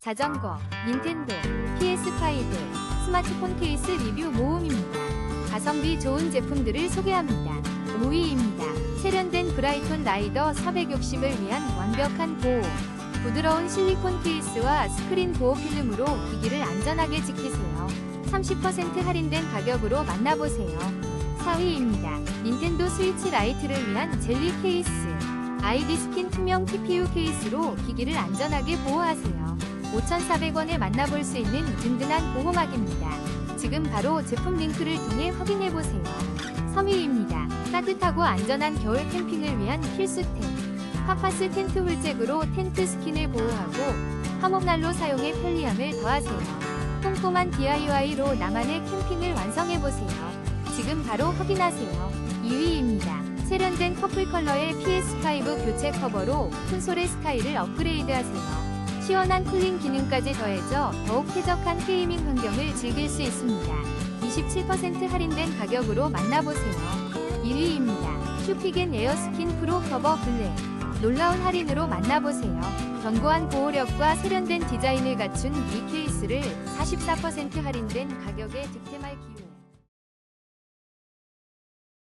자전거, 닌텐도, PS5, 스마트폰 케이스 리뷰 모음입니다. 가성비 좋은 제품들을 소개합니다. 5위입니다. 세련된 브라이톤 라이더 460을 위한 완벽한 보호. 부드러운 실리콘 케이스와 스크린 보호 필름으로 기기를 안전하게 지키세요. 30% 할인된 가격으로 만나보세요. 4위입니다. 닌텐도 스위치 라이트를 위한 젤리 케이스. 아이디 스킨 투명 TPU 케이스로 기기를 안전하게 보호하세요. 5,400원에 만나볼 수 있는 든든한 보호막입니다. 지금 바로 제품 링크를 통해 확인해보세요. 3위입니다. 따뜻하고 안전한 겨울 캠핑을 위한 필수템. 파파스 텐트 홀잭으로 텐트 스킨을 보호하고 화목난로 사용에 편리함을 더하세요. 꼼꼼한 DIY로 나만의 캠핑을 완성해보세요. 지금 바로 확인하세요. 2위입니다. 세련된 커플 컬러의 PS5 교체 커버로 콘솔의 스타일을 업그레이드하세요. 시원한 쿨링 기능까지 더해져 더욱 쾌적한 게이밍 환경을 즐길 수 있습니다. 27% 할인된 가격으로 만나보세요. 1위입니다. 슈피겐 에어스킨 프로 커버 블랙. 놀라운 할인으로 만나보세요. 견고한 보호력과 세련된 디자인을 갖춘 이 케이스를 44% 할인된 가격에 득템할 기회.